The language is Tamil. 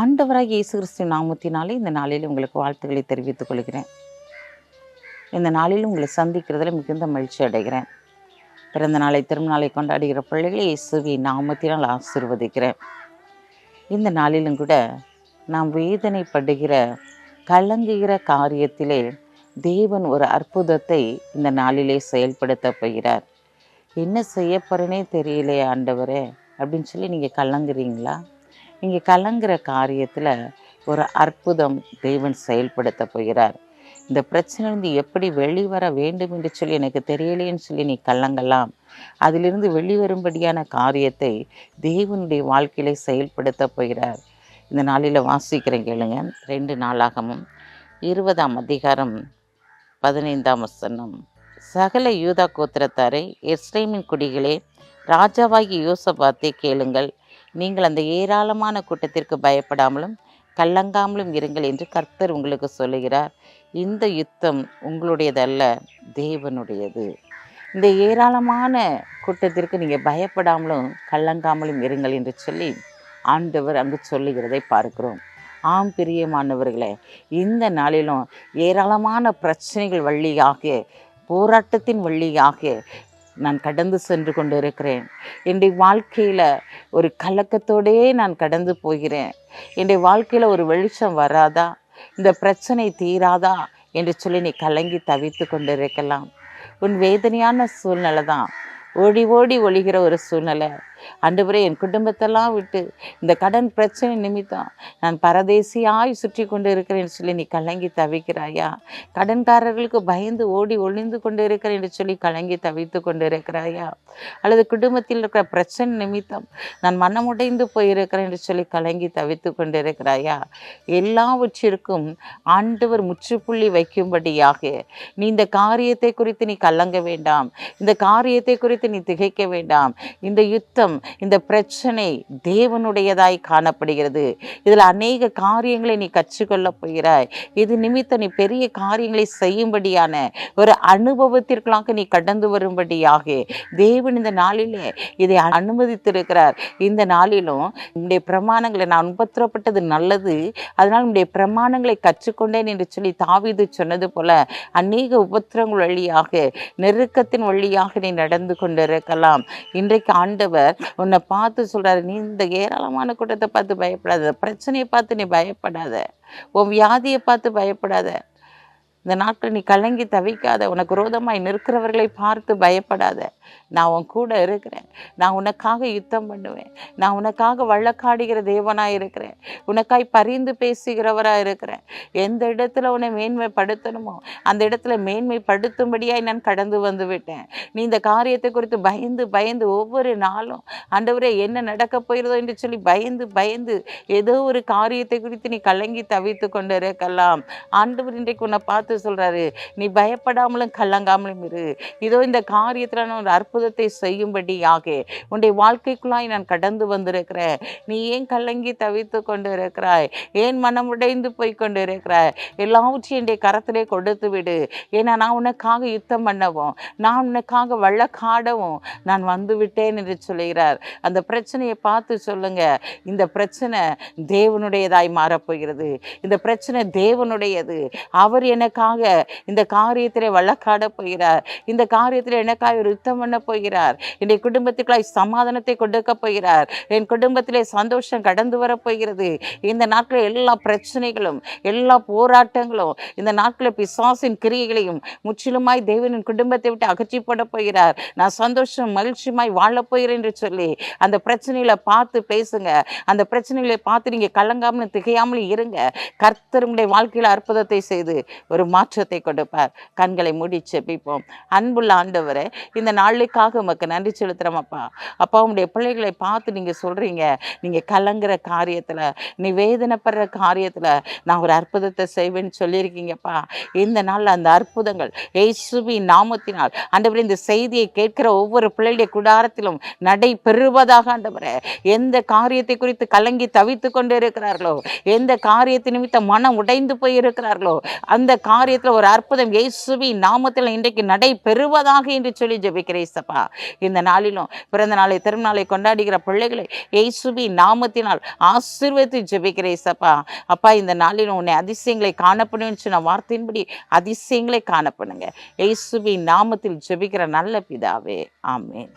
ஆண்டவராக இயேசு கிறிஸ்து நாமத்தினாலே இந்த நாளில் உங்களுக்கு வாழ்த்துக்களை தெரிவித்துக் கொள்கிறேன். இந்த நாளில் உங்களை சந்திக்கிறதுல மிகுந்த மகிழ்ச்சி அடைகிறேன். பிறந்த நாளை திருநாளை கொண்டாடுகிற பிள்ளைகளை இயேசுவை நாமத்தினால் ஆசீர்வதிக்கிறேன். இந்த நாளிலும் கூட நாம் வேதனைப்படுகிற கலங்குகிற காரியத்திலே தேவன் ஒரு அற்புதத்தை இந்த நாளிலே செயல்படுத்த போகிறார். என்ன செய்ய போகிறேனே தெரியலையே ஆண்டவரே அப்படின்னு சொல்லி நீங்கள் கலங்குறீங்களா? நீங்கள் கலங்குற காரியத்தில் ஒரு அற்புதம் தேவன் செயல்படுத்த போகிறார். இந்த பிரச்சனையிலிருந்து எப்படி வெளிவர வேண்டும் என்று சொல்லி எனக்கு தெரியலையேன்னு சொல்லி நீ கலங்கலாம். அதிலிருந்து வெளிவரும்படியான காரியத்தை தேவனுடைய வாழ்க்கையில செயல்படுத்த போகிறார். இந்த நாளில் வாசிக்கிறேன் கேளுங்க. ரெண்டு நாளாகமும் இருபதாம் அதிகாரம் பதினைந்தாம் வசனம். சகல யூதா கோத்திரத்தாரை எஸ்ரேமின் குடிகளே ராஜாவாகி யோசபாத்தை கேளுங்கள். நீங்கள் அந்த ஏராளமான கூட்டத்திற்கு பயப்படாமலும் கல்லங்காமலும் இருங்கள் என்று கர்த்தர் உங்களுக்கு சொல்லுகிறார். இந்த யுத்தம் உங்களுடையதல்ல தேவனுடையது. இந்த ஏராளமான கூட்டத்திற்கு நீங்கள் பயப்படாமலும் கல்லங்காமலும் இருங்கள் என்று சொல்லி ஆண்டவர் அங்கு சொல்லுகிறதை பார்க்கிறோம். ஆம் பிரியமானவர்களே இந்த நாளிலும் ஏராளமான பிரச்சனைகள் வழியாக போராட்டத்தின் வழியாக நான் கடந்து சென்று கொண்டு இருக்கிறேன் என்னுடைய வாழ்க்கையில் ஒரு கலக்கத்தோடே நான் கடந்து போகிறேன். என்னுடைய வாழ்க்கையில் ஒரு வெளிச்சம் வராதா? இந்த பிரச்சனை தீராதா? என்று சொல்லி நீ கலங்கி தவித்து கொண்டு இருக்கலாம் உன் வேதனையான சூழ்நிலை தான் ஓடி ஓடி ஒழிகிற ஒரு சூழ்நிலை. ஆண்டவரே என் குடும்பத்தெல்லாம் விட்டு இந்த கடன் பிரச்சனை நிமித்தம் நான் பரதேசியாய் சுற்றி கொண்டு இருக்கிறேன் சொல்லி நீ கலங்கி தவிக்கிறாயா? கடன்காரர்களுக்கு பயந்து ஓடி ஒளிந்து கொண்டு இருக்கிறேன் என்று சொல்லி கலங்கி தவித்து கொண்டு இருக்கிறாயா அல்லது குடும்பத்தில் இருக்கிற பிரச்சனை நிமித்தம் நான் மனமுடைந்து போயிருக்கிறேன் என்று சொல்லி கலங்கி தவித்து கொண்டு இருக்கிறாயா எல்லாவற்றிற்கும் ஆண்டவர் முற்றுப்புள்ளி வைக்கும்படியாக நீ இந்த காரியத்தை குறித்து நீ கலங்க வேண்டாம். இந்த காரியத்தை குறித்து நீ திகைக்க வேண்டாம். இந்த யுத்தம் இந்த பிரச்சனை தேவனுடையதாய் காணப்படுகிறது. இதில் அநேக காரியங்களை நீ கற்றுக்கொள்ளப் போகிறாய். இது நிமித்தம் நீ பெரிய காரியங்களை செய்யும்படியான ஒரு அனுபவத்திற்களாக நீ கடந்து வரும்படியாக. தேவன் இந்த நாளிலே இதை அனுமதித்திருக்கிறார். இந்த நாளிலும் உன்னுடைய பிரமாணங்களை நான் உபத்திரப்பட்டது நல்லது. அதனால் உடைய பிரமாணங்களை கற்றுக்கொண்டேன் என்று சொல்லி தாவிது சொன்னது போல அநேக உபத்திரங்கள் வழியாக நெருக்கத்தின் வழியாக நீ நடந்து கொண்டு கொண்டிருக்கலாம். இன்றைக்கு ஆண்டவர் உன்னை பார்த்து சொல்றாரு நீ இந்த ஏராளமான கூட்டத்தை பார்த்து பயப்படாத. பிரச்சனையை பார்த்து நீ பயப்படாத. உன் வியாதியை பார்த்து பயப்படாத. இந்த நாட்கள் நீ கலங்கி தவிக்காத உனக்கு ரோதமாய் நிற்கிறவர்களை பார்த்து பயப்படாத. நான் உன் கூட இருக்கிறேன். நான் உனக்காக யுத்தம் பண்ணுவேன். நான் உனக்காக வழக்காடுகிற தேவனாக இருக்கிறேன். உனக்காய் பரிந்து பேசுகிறவராக இருக்கிறேன். எந்த இடத்துல உன்னை மேன்மைப்படுத்தணுமோ அந்த இடத்துல மேன்மைப்படுத்தும்படியாய் நான் கடந்து வந்து விட்டேன். நீ இந்த காரியத்தை குறித்து பயந்து பயந்து ஒவ்வொரு நாளும் ஆண்டவரே என்ன நடக்க போகிறதோ என்று சொல்லி பயந்து பயந்து ஏதோ ஒரு காரியத்தை குறித்து நீ கலங்கி தவித்து கொண்டு இருக்கலாம் ஆண்டவர் இன்றைக்கு உன்னை பார்த்து சொல்றாரு நீ பயப்படாமலும் கலங்காமலும் இரு. இதோ இந்த காரியத்தில் நான் ஒரு அற்புதத்தை செய்யும்படியாக உன்னுடைய வாழ்க்கைக்குள்ளாய் நான் கடந்து வந்திருக்கிறேன். நீ ஏன் கலங்கி தவித்து கொண்டு இருக்கிறாய் ஏன் மனம் உடைந்து போய் கொண்டு இருக்கிறாய் எல்லாவற்றையும் என்னுடைய கரத்திலே கொடுத்து விடு. ஏன்னா நான் உனக்காக யுத்தம் பண்ணவும் நான் உனக்காக வழக்காடவும் நான் வந்து விட்டேன் என்று சொல்லுகிறார். அந்த பிரச்சனையை பார்த்து சொல்லுங்க. இந்த பிரச்சனை தேவனுடையதாய் மாறப்போகிறது. இந்த பிரச்சனை தேவனுடையது. அவர் எனக்காக இந்த காரியத்திலே வழக்காட போகிறார். இந்த காரியத்தில் எனக்காக ஒரு யுத்தம் பண்ண போகிறார். என்னுடைய குடும்பத்துக்குள்ளாய் சமாதானத்தை கொடுக்க போகிறார். என் குடும்பத்திலே சந்தோஷம் கடந்து வரப்போகிறது இந்த நாட்களில் எல்லா பிரச்சனைகளும் எல்லா போராட்டங்களும் இந்த நாட்களில் பிசாசின் கிரியைகளையும் முற்றிலுமாய் தேவனின் குடும்பத்தை விட்டு அகற்றி போட போகிறார். நான் சந்தோஷம் மகிழ்ச்சியுமாய் வாழப்போகிறேன் என்று சொல்லி அந்த பிரச்சனைகளை பார்த்து பேசுங்க. அந்த பிரச்சனைகளை பார்த்து நீங்கள் கலங்காமலும் திகையாமலும் இருங்க. கர்த்தருடைய வாழ்க்கையில் அற்புதத்தை செய்து ஒரு மாற்றத்தை கொடுப்பார். கண்களை மூடி செபிப்போம். அன்புள்ள ஆண்டவரே இந்த நாளுக்காக உமக்கு நன்றி செலுத்துகிறோம் அப்பா. அப்பா உங்களுடைய பிள்ளைகளை பார்த்து நீங்கள் சொல்கிறீங்க நீங்கள் கலங்குற காரியத்தில் நீ வேதனைப்படுற காரியத்தில் நான் ஒரு அற்புதத்தை செய்வேன்னு சொல்லியிருக்கீங்கப்பா இந்த நாளில் அந்த அற்புதங்கள் ஏசுபி நாமத்தினால் ஆண்டவர் இந்த செய்தியை கேட்கிற ஒவ்வொரு பிள்ளையுடைய குடாரத்திலும் நடை பெறுவதாக ஆண்டவரே. எந்த காரியத்தை குறித்து கலங்கி தவித்து கொண்டு இருக்கிறார்களோ எந்த காரியத்தை நிமித்தம் மனம் உடைந்து போய் இருக்கிறார்களோ அந்த காரிய காரியத்தில் ஒரு அற்புதம் இயேசுவி நாமத்தில் இன்றைக்கு நடைபெறுவதாக என்று சொல்லி ஜெபிக்கிறேன் சப்பா இந்த நாளிலும் பிறந்த நாளை திருநாளை கொண்டாடுகிற பிள்ளைகளை இயேசுவி நாமத்தினால் ஆசீர்வதித்து ஜெபிக்கிறேன் சப்பா அப்பா இந்த நாளிலும் உன்னை அதிசயங்களை காணப்படும் சொன்ன வார்த்தையின்படி அதிசயங்களை காணப்படுங்க. இயேசுவி நாமத்தில் ஜெபிக்கிற நல்ல பிதாவே. ஆமேன்.